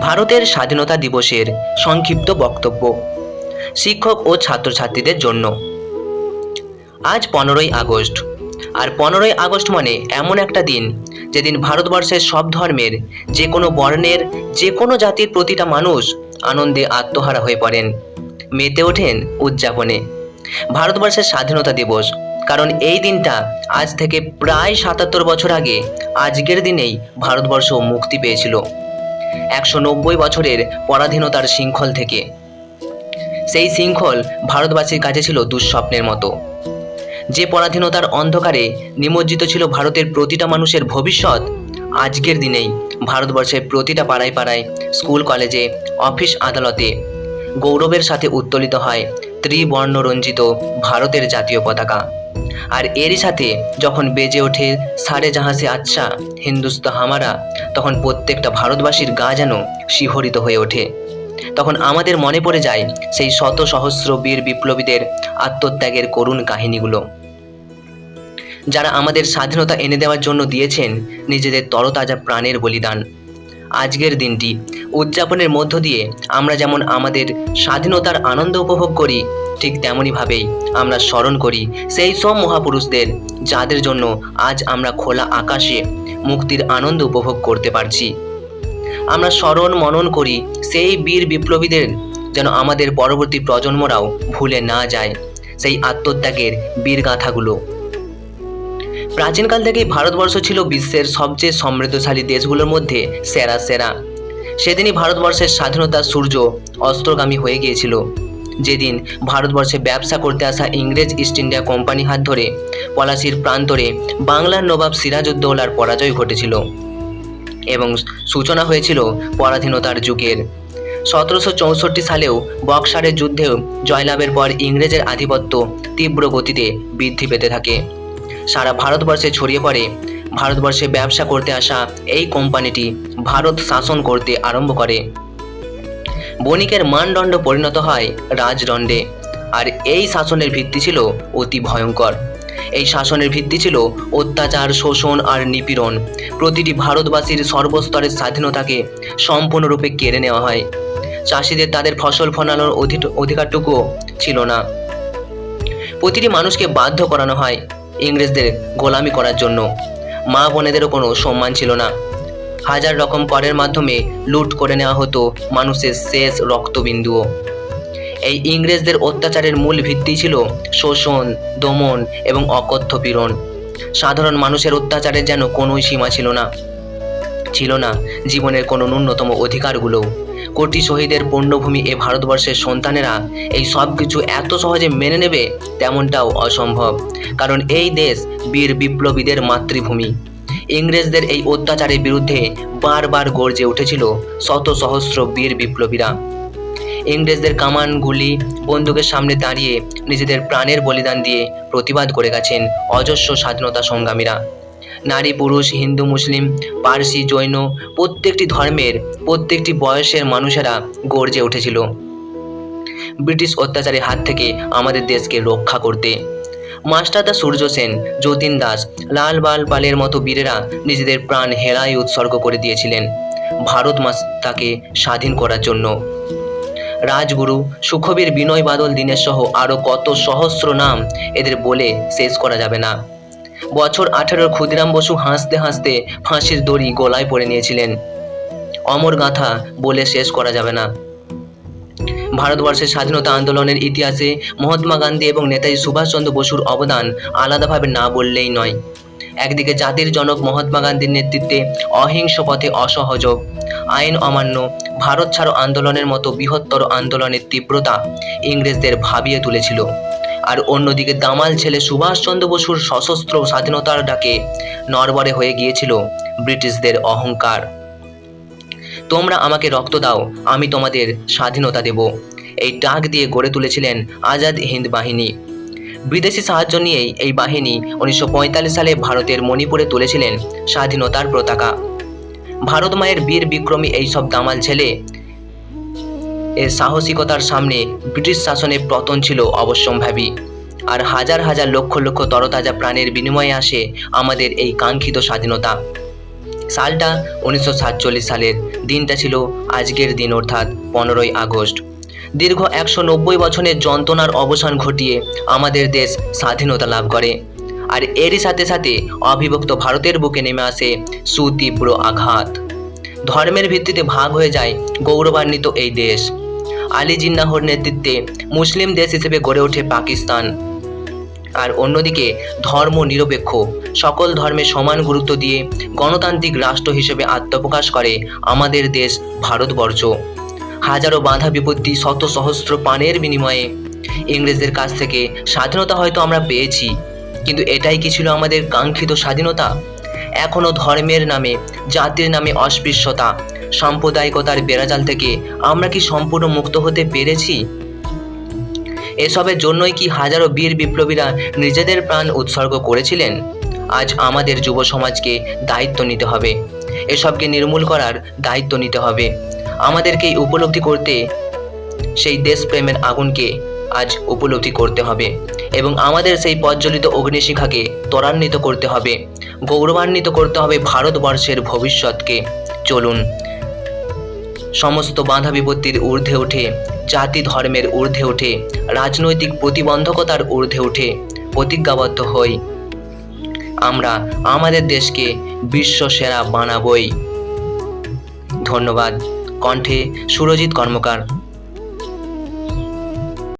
ভারতের স্বাধীনতা দিবসের সংক্ষিপ্ত বক্তব্য। শিক্ষক ও ছাত্রছাত্রীদের জন্য। আজ পনেরোই আগস্ট। আর পনেরোই আগস্ট মানে এমন একটা দিন যেদিন ভারতবর্ষের সব ধর্মের, যে কোনো বর্ণের, যে কোনো জাতির প্রতিটা মানুষ আনন্দে আত্মহারা হয়ে পড়েন। মেতে ওঠেন উদযাপনে। ভারতবর্ষের স্বাধীনতা দিবস। কারণ এই দিনটা আজ থেকে প্রায় সাতাত্তর বছর আগে আজকের দিনেই ভারতবর্ষ মুক্তি পেয়েছিল। একশো নব্বই বছরের পরাধীনতার শৃঙ্খল থেকে। সেই শৃঙ্খল ভারতবাসীর কাছে ছিল দুঃস্বপ্নের মতো। যে পরাধীনতার অন্ধকারে নিমজ্জিত ছিল ভারতের প্রতিটা মানুষের ভবিষ্যৎ, আজকের দিনেই ভারতবর্ষের প্রতিটা পাড়ায় পাড়ায় স্কুল, কলেজে, অফিস আদালতে গৌরবের সাথে উত্তোলিত হয় ত্রিবর্ণরঞ্জিত ভারতের জাতীয় পতাকা। আর এরই সাথে যখন বেজে ওঠে সারে জাহাসে আচ্ছা হিন্দুস্ত হামারা, তখন প্রত্যেকটা ভারতবাসীর গা যেন শিহরিত হয়ে ওঠে। তখন আমাদের মনে পড়ে যায় সেই শত সহস্র বীর বিপ্লবীদের আত্মত্যাগের করুণ কাহিনীগুলো। যারা আমাদের স্বাধীনতা এনে দেওয়ার জন্য দিয়েছেন, নিজেদের তরতাজা প্রাণের বলিদান। আজকের দিনটি। উদযাপনের মধ্য দিয়ে আমরা যেমন আমাদের স্বাধীনতার আনন্দ উপভোগ করি, ঠিক তেমনইভাবেই আমরা স্মরণ করি সেই সব মহাপুরুষদের যাদের জন্য আজ আমরা খোলা আকাশে মুক্তির আনন্দ উপভোগ করতে পারছি। আমরা স্মরণ মনন করি সেই বীর বিপ্লবীদের যেন আমাদের পরবর্তী প্রজন্মরাও ভুলে না যায় সেই আত্মত্যাগের বীর গাথাগুলো প্রাচীনকাল থেকেই ভারতবর্ষ ছিল বিশ্বের সবচেয়ে সমৃদ্ধশালী দেশগুলোর মধ্যে সেরা সেরা। সেদিনই ভারতবর্ষের স্বাধীনতার সূর্য অস্ত্রগামী হয়ে গিয়েছিল। যেদিন ভারতবর্ষে ব্যবসা করতে আসা ইংরেজ ইস্ট ইন্ডিয়া কোম্পানি হাত ধরে পলাশির প্রান্তরে বাংলার নবাব সিরাজউদ্দৌলার পরাজয় ঘটেছিল এবং সূচনা হয়েছিল পরাধীনতার যুগের। সতেরোশো চৌষট্টি সালেও বক্সারের যুদ্ধেও জয়লাভের পর ইংরেজের আধিপত্য তীব্র গতিতে বৃদ্ধি পেতে থাকে। সারা ভারতবর্ষে ছড়িয়ে পড়ে। ভারতবর্ষে ব্যবসা করতে আসা এই কোম্পানিটি ভারত শাসন করতে আরম্ভ করে। বণিকের মানদণ্ড পরিণত হয় রাজদণ্ডে। আর এই শাসনের ভিত্তি ছিল অতি ভয়ঙ্কর। এই শাসনের ভিত্তি ছিল অত্যাচার, শোষণ আর নিপীড়ন। প্রতিটি ভারতবাসীর সর্বস্তরের স্বাধীনতাকে সম্পূর্ণরূপে কেড়ে নেওয়া হয়। চাষিদের তাদের ফসল ফলানোর অধি- অধিকারটুকুও ছিল না। প্রতিটি মানুষকে বাধ্য করানো হয় ইংরেজদের গোলামি করার জন্য। মা বোনেদেরও কোনো সম্মান ছিল না। হাজার রকম করের মাধ্যমে লুট করে নেওয়া হতো মানুষের শেষ রক্তবিন্দুও। এই ইংরেজদের অত্যাচারের মূল ভিত্তি ছিল শোষণ, দমন এবং অকথ্য পীড়ন। সাধারণ মানুষের অত্যাচারের যেন কোনোই সীমা ছিল না। ছিল না জীবনের কোনো ন্যূনতম অধিকারগুলোও। কোটি শহীদের পণ্যভূমি এ ভারতবর্ষের সন্তানেরা এই সব কিছু এত সহজে মেনে নেবে তেমনটাও অসম্ভব। কারণ এই দেশ বীর বিপ্লবীদের মাতৃভূমি। ইংরেজদের এই অত্যাচারের বিরুদ্ধে বারবার গর্জে উঠেছিল শত সহস্র বীর বিপ্লবীরা। ইংরেজদের কামান, গুলি, বন্দুকের সামনে দাঁড়িয়ে নিজেদের প্রাণের বলিদান দিয়ে প্রতিবাদ করে গেছেন অজস্র স্বাধীনতা সংগ্রামীরা। নারী, পুরুষ, হিন্দু, মুসলিম, পার্সি, জৈন, প্রত্যেকটি ধর্মের, প্রত্যেকটি বয়সের মানুষেরা গর্জে উঠেছিল। ব্রিটিশ অত্যাচারের হাত থেকে আমাদের দেশকে রক্ষা করতে। মাস্টারদা সূর্য সেন, যতীন দাস, লাল বাল পালের মতো বীরেরা নিজেদের প্রাণ হেরায় উৎসর্গ করে দিয়েছিলেন। ভারত মাতাকে স্বাধীন করার জন্য। রাজগুরু সুখবীর বিনয় বাদল দীনেশ সহ আরও কত সহস্র নাম এদের বলে শেষ করা যাবে না। বছর আঠেরোর ক্ষুদিরাম বসু হাসতে হাসতে ফাঁসির দড়ি গলায় পড়ে নিয়েছিলেন। অমর গাথা বলে শেষ করা যাবে না। ভারতবর্ষের স্বাধীনতা আন্দোলনের ইতিহাসে মহাত্মা গান্ধী এবং নেতাজি সুভাষচন্দ্র বসুর অবদান আলাদাভাবে না বললেই নয়। একদিকে জাতির জনক মহাত্মা গান্ধীর নেতৃত্বে অহিংস পথে অসহযোগ, আইন অমান্য, ভারত ছাড়ো আন্দোলনের মতো বৃহত্তর আন্দোলনের তীব্রতা ইংরেজদের ভাবিয়ে তুলেছিল। আর অন্যদিকে দামাল ছেলে সুভাষচন্দ্র বসুর সশস্ত্র স্বাধীনতার ডাকে নরবরে হয়ে গিয়েছিল ব্রিটিশদের অহংকার। তোমরা আমাকে রক্ত দাও, আমি তোমাদের স্বাধীনতা দেব। এই ডাক দিয়ে গড়ে তুলেছিলেন আজাদ হিন্দ বাহিনী। বিদেশি সাহায্য নিয়েই এই বাহিনী উনিশশো পঁয়তাল্লিশ সালে ভারতের মণিপুরে তুলেছিলেন স্বাধীনতার পতাকা। ভারত মায়ের বীর বিক্রমী এইসব দামাল ছেলে এর সাহসিকতার সামনে ব্রিটিশ শাসনের পতন ছিল অবশ্যম্ভাবী। আর হাজার হাজার লক্ষ লক্ষ তরতাজা প্রাণের বিনিময়ে আসে আমাদের এই কাঙ্ক্ষিত স্বাধীনতা। সালটা উনিশশো সাতচল্লিশ সালের দিনটা ছিল আজকের দিন, অর্থাৎ পনেরোই আগস্ট। দীর্ঘ একশো নব্বই বছরের যন্ত্রণার অবসান ঘটিয়ে আমাদের দেশ স্বাধীনতা লাভ করে। আর এরই সাথে সাথে অবিভক্ত ভারতের বুকে নেমে আসে সুতীব্র আঘাত। ধর্মের ভিত্তিতে ভাগ হয়ে যায় গৌরবান্বিত এই দেশ। আলী জিন্নাহর নেতৃত্বে মুসলিম দেশ হিসেবে গড়ে ওঠে পাকিস্তান। আর অন্যদিকে ধর্ম নিরপেক্ষ, সকল ধর্মে সমান গুরুত্ব দিয়ে গণতান্ত্রিক রাষ্ট্র হিসেবে আত্মপ্রকাশ করে আমাদের দেশ ভারতবর্ষ। হাজারো বাধা বিপত্তি শত সহস্র পানের বিনিময়ে ইংরেজদের কাছ থেকে স্বাধীনতা হয়তো আমরা পেয়েছি, কিন্তু এটাই কি ছিল আমাদের কাঙ্ক্ষিত স্বাধীনতা? এখনও ধর্মের নামে, জাতির নামে অস্পৃশ্যতা সাম্প্রদায়িকতার বেড়াজাল থেকে আমরা কি সম্পূর্ণ মুক্ত হতে পেরেছি? এসবের জন্যই কি হাজারো বীর বিপ্লবীরা নিজেদের প্রাণ উৎসর্গ করেছিলেন? আজ আমাদের যুব সমাজকে দায়িত্ব নিতে হবে। এসবকে নির্মূল করার দায়িত্ব নিতে হবে। আমাদেরকে উপলব্ধি করতে, সেই দেশপ্রেমের আগুনকে আজ উপলব্ধি করতে হবে এবং আমাদের সেই প্রজ্বলিত অগ্নিশিখাকে ত্বরান্বিত করতে হবে। গৌরবান্বিত করতে হবে ভারতবর্ষের ভবিষ্যৎকে। চলুন সমস্ত বাধা বিপত্তির ঊর্ধ্বে উঠে, জাতি ধর্মের ঊর্ধ্বে উঠে, রাজনৈতিক প্রতিবন্ধকতার ঊর্ধ্বে উঠে, প্রতিজ্ঞাবদ্ধ হই। আমরা আমাদের দেশকে বিশ্ব সেরা বানাবই। ধন্যবাদ। কণ্ঠে সুরজিৎ কর্মকার।